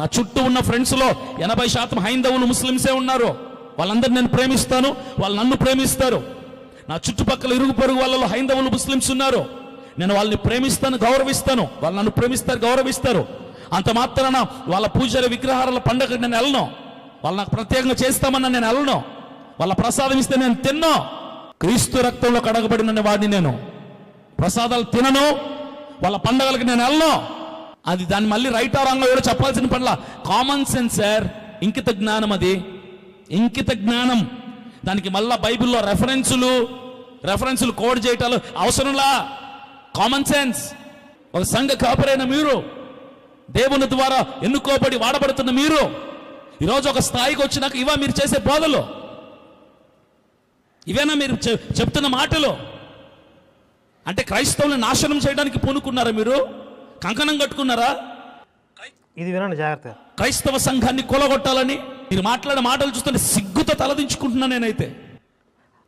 నా చుట్టూ ఉన్న ఫ్రెండ్స్లో ఎనభై శాతం హైందవులు ముస్లిమ్సే ఉన్నారు. వాళ్ళందరినీ నేను ప్రేమిస్తాను వాళ్ళు నన్ను ప్రేమిస్తారు. నా చుట్టుపక్కల ఇరుగు పొరుగు వాళ్ళలో హైందవులు ముస్లిమ్స్ ఉన్నారు. నేను వాళ్ళని ప్రేమిస్తాను గౌరవిస్తాను. వాళ్ళు నన్ను ప్రేమిస్తారు గౌరవిస్తారు. అంత మాత్రాన వాళ్ళ పూజల విగ్రహాల పండగ నేను వెళ్ళను. వాళ్ళు నాకు ప్రత్యేకంగా చేస్తామన్న నేను వెళ్ళను. వాళ్ళ ప్రసాదం ఇస్తే నేను తిన్నో. క్రీస్తు రక్తంలో కడగబడిన వాడిని నేను. ప్రసాదాలు తినను. వాళ్ళ పండగలకు నేను వెళ్ళను. అది దాన్ని మళ్ళీ రైట్ ఆ రాంగ్ ఎవరో చెప్పాల్సిన పనిలా. కామన్ సెన్స్ సార్ ఇంకిత జ్ఞానం అది. ఇంకిత జ్ఞానం. దానికి మళ్ళా బైబిల్లో రెఫరెన్సులు రెఫరెన్సులు కోడ్ చేయటాలు అవసరంలా? కామన్ సెన్స్ ఒక సంఘ కాపరైన మీరు దేవుని ద్వారా ఎన్నుకోబడి వాడబడుతున్న మీరు ఈరోజు ఒక స్థాయికి వచ్చినాక ఇవా మీరు చేసే బోధలు. ఇవేనా మీరు చెప్తున్న మాటలు? అంటే క్రైస్తవుని నాశనం చేయడానికి పూనుకున్నారా మీరు? కంకణం కట్టుకున్నారా? ఇది వినండి జాగ్రత్తగా. క్రైస్తవ సంఘాన్ని కూలగొట్టాలని మీరు మాట్లాడే మాటలు చూస్తుంటే సిగ్గుతో తలదించుకుంటున్నా నేనైతే.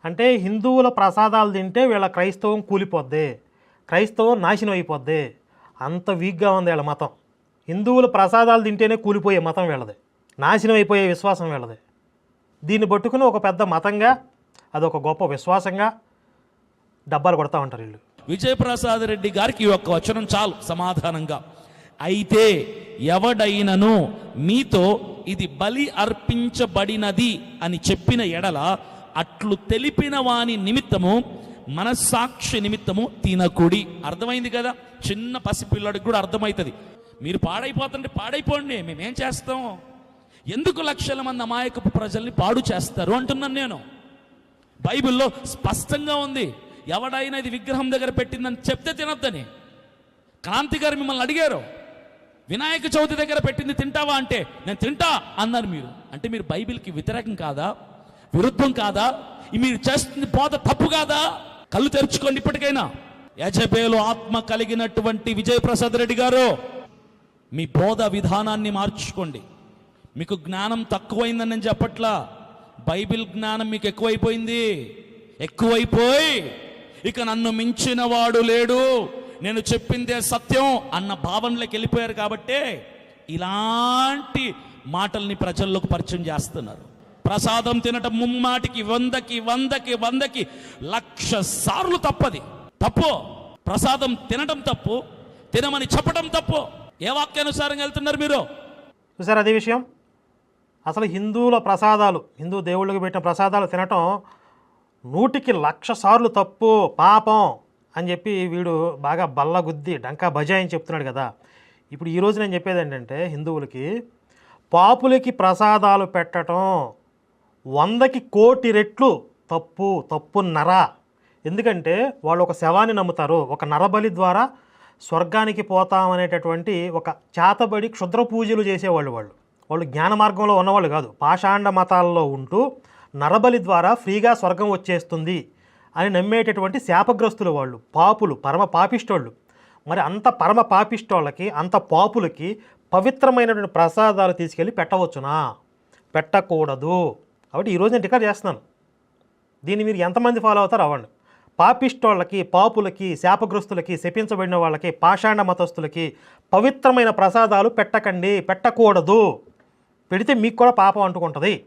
అంటే హిందువుల ప్రసాదాలు తింటే వీళ్ళ క్రైస్తవం కూలిపోద్ది క్రైస్తవం నాశనం అయిపోద్ది. అంత వీక్గా ఉంది వీళ్ళ మతం. హిందువుల ప్రసాదాలు తింటేనే కూలిపోయే మతం వీళ్ళది. నాశనం అయిపోయే విశ్వాసం వీళ్ళది. దీన్ని పట్టుకుని ఒక పెద్ద మతంగా అదొక గొప్ప విశ్వాసంగా డబ్బాలు కొడతా ఉంటారు వీళ్ళు. విజయప్రసాద్ రెడ్డి గారికి ఈ వచనం చాలు సమాధానంగా. అయితే ఎవడైనను మీతో ఇది బలి అర్పించబడినది అని చెప్పిన ఎడల అట్లు తెలిపిన వాని నిమిత్తము మనస్సాక్షి నిమిత్తము తినకుడి. అర్థమైంది కదా? చిన్న పసిపిల్లడికి కూడా అర్థమవుతుంది మీరు పాడైపోతుంటే పాడైపోండి మేమేం చేస్తాం? ఎందుకు లక్షల మంది అమాయకపు ప్రజల్ని పాడు చేస్తారు అంటున్నాను నేను. బైబిల్లో స్పష్టంగా ఉంది. ఎవడైనా ఇది విగ్రహం దగ్గర పెట్టిందని చెప్తే తినొద్దని. క్రాంతి గారు మిమ్మల్ని అడిగారు వినాయక చవితి దగ్గర పెట్టింది తింటావా అంటే నేను తింటా అన్నారు మీరు. అంటే మీరు బైబిల్కి వ్యతిరేకం కాదా? విరుద్ధం కాదా? మీరు చేస్తుంది బోధ తప్పు కాదా? కళ్ళు తెరుచుకోండి ఇప్పటికైనా. యజబేలు ఆత్మ కలిగినటువంటి విజయప్రసాద్ రెడ్డి గారు మీ బోధ విధానాన్ని మార్చుకోండి. మీకు జ్ఞానం తక్కువైందని నేను చెప్పట్లా. బైబిల్ జ్ఞానం మీకు ఎక్కువైపోయింది. ఎక్కువైపోయి ఇక నన్ను మించిన వాడు లేడు. నేను చెప్పిందే సత్యం అన్న భావనలోకి వెళ్ళిపోయారు కాబట్టే ఇలాంటి మాటల్ని ప్రజల్లోకి పరిచయం చేస్తున్నారు. ప్రసాదం తినటం ముమ్మాటికి వందకి వందకి వందకి లక్ష సార్లు తప్పది. తప్పు. ప్రసాదం తినటం తప్పు. తినమని చెప్పటం తప్పు. ఏ వాక్యానుసారంగా వెళ్తున్నారు మీరు? చూసారు అదే విషయం? అసలు హిందువుల ప్రసాదాలు హిందూ దేవుళ్ళకి పెట్టిన ప్రసాదాలు తినటం నూటికి లక్ష సార్లు తప్పు పాపం అని చెప్పి వీడు బాగా బల్లగుద్ది డంకా బజాయని చెప్తున్నాడు కదా. ఇప్పుడు ఈరోజు నేను చెప్పేది ఏంటంటే హిందువులకి పాపులకి ప్రసాదాలు పెట్టడం వందకి కోటి రెట్లు తప్పు తప్పు నర. ఎందుకంటే వాళ్ళు ఒక శవాన్ని నమ్ముతారు ఒక నరబలి ద్వారా స్వర్గానికి పోతామనేటటువంటి ఒక చేతబడి క్షుద్ర పూజలు చేసేవాళ్ళు వాళ్ళు. వాళ్ళు జ్ఞాన మార్గంలో ఉన్నవాళ్ళు కాదు పాషాండ మతాల్లో ఉంటూ నరబలి ద్వారా ఫ్రీగా స్వర్గం వచ్చేస్తుంది అని నమ్మేటటువంటి శాపగ్రస్తులు వాళ్ళు పాపులు పరమ పాపిష్టోళ్ళు. మరి అంత పరమ పాపిష్టోళ్ళకి అంత పాపులకి పవిత్రమైనటువంటి ప్రసాదాలు తీసుకెళ్ళి పెట్టవచ్చునా? పెట్టకూడదు. కాబట్టి ఈరోజు నేను డిక్లేర్ చేస్తున్నాను. దీన్ని మీరు ఎంతమంది ఫాలో అవుతారో అవ్వండి. పాపిష్టోళ్ళకి పాపులకి శాపగ్రస్తులకి శపించబడిన వాళ్ళకి పాషాండ మతస్థులకి పవిత్రమైన ప్రసాదాలు పెట్టకండి పెట్టకూడదు. పెడితే మీకు కూడా పాపం అంటుకుంటుంది.